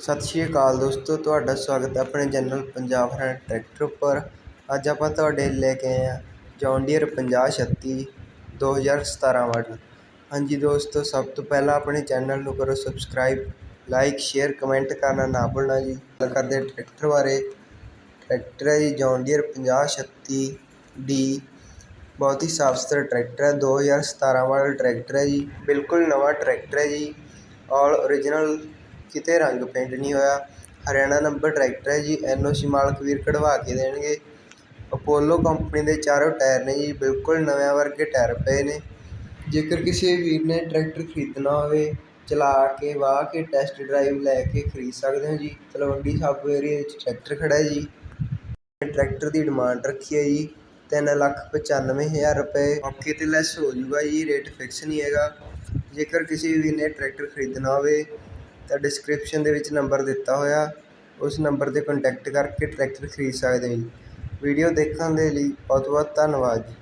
ਸਤਿ ਸ਼੍ਰੀ ਅਕਾਲ ਦੋਸਤੋ, ਤੁਹਾਡਾ ਸਵਾਗਤ ਹੈ ਆਪਣੇ ਚੈਨਲ ਪੰਜਾਬ ਹਰਿਆਣਾ ਟਰੈਕਟਰ ਉੱਪਰ। ਅੱਜ ਆਪਾਂ ਤੁਹਾਡੇ ਲੈ ਕੇ ਆਏ ਹਾਂ ਜੌਨ ਡੀਅਰ 5036 2017 ਮਾਡਲ ਹਾਂਜੀ ਦੋਸਤੋ, ਸਭ ਤੋਂ ਪਹਿਲਾਂ ਆਪਣੇ ਚੈਨਲ ਨੂੰ ਕਰੋ ਸਬਸਕ੍ਰਾਈਬ ਲਾਈਕ ਸ਼ੇਅਰ ਕਮੈਂਟ ਕਰਨਾ ਨਾ ਭੁੱਲਣਾ ਜੀ। ਗੱਲ ਕਰਦੇ ਟਰੈਕਟਰ ਬਾਰੇ। ਟਰੈਕਟਰ ਹੈ ਜੀ ਜੌਨ ਡੀਅਰ 5036 ਡੀ ਬਹੁਤ ਹੀ ਸਾਫ਼ ਸੁਥਰਾ ਟਰੈਕਟਰ ਹੈ 2017 ਮਾਡਲ ਟਰੈਕਟਰ ਹੈ ਜੀ। ਬਿਲਕੁਲ ਨਵਾਂ ਟਰੈਕਟਰ ਹੈ ਜੀ। ਆਲ ਓਰੀਜਨਲ ਕਿਤੇ ਰੰਗ ਪੇਂਟ ਨਹੀਂ ਹੋਇਆ। ਹਰਿਆਣਾ ਨੰਬਰ ਟਰੈਕਟਰ ਹੈ ਜੀ ਐੱਨ ਓ ਸੀ ਮਾਲਕ ਵੀਰ ਕਢਵਾ ਕੇ ਦੇਣਗੇ। ਅਪੋਲੋ ਕੰਪਨੀ ਦੇ ਚਾਰੋਂ ਟਾਇਰ ਨੇ ਜੀ, ਬਿਲਕੁਲ ਨਵਿਆਂ ਵਰਗੇ ਟਾਇਰ ਪਏ ਨੇ। ਜੇਕਰ ਕਿਸੇ ਵੀਰ ਨੇ ਟਰੈਕਟਰ ਖਰੀਦਣਾ ਹੋਵੇ, ਚਲਾ ਕੇ, ਵਾਹ ਕੇ ਟੈਸਟ ਡਰਾਈਵ ਲੈ ਕੇ ਖਰੀਦ ਸਕਦੇ ਹੋ ਜੀ। ਤਲਵੰਡੀ ਸਾਬੋ ਏਰੀਆ ਵਿੱਚ ਟਰੈਕਟਰ ਖੜਾ ਜੀ। ਟਰੈਕਟਰ ਦੀ ਡਿਮਾਂਡ ਰੱਖੀ ਹੈ ਜੀ, ਤਿੰਨ ਲੱਖ ਪਚਾਨਵੇਂ ਹਜ਼ਾਰ ਰੁਪਏ। ਮੌਕੇ 'ਤੇ ਲੈਸ ਹੋ ਜੂਗਾ ਜੀ ਰੇਟ ਫਿਕਸ ਨਹੀਂ ਹੈਗਾ। ਜੇਕਰ ਕਿਸੇ ਵੀਰ ਨੇ ਟਰੈਕਟਰ ਖਰੀਦਣਾ ਹੋਵੇ ਤਾਂ ਡਿਸਕ੍ਰਿਪਸ਼ਨ ਦੇ ਵਿੱਚ ਨੰਬਰ ਦਿੱਤਾ ਹੋਇਆ। ਉਸ ਨੰਬਰ 'ਤੇ ਕੰਟੈਕਟ ਕਰਕੇ ਟਰੈਕਟਰ ਖਰੀਦ ਸਕਦੇ ਜੀ। ਵੀਡੀਓ ਦੇਖਣ ਦੇ ਲਈ ਬਹੁਤ ਬਹੁਤ ਧੰਨਵਾਦ ਜੀ।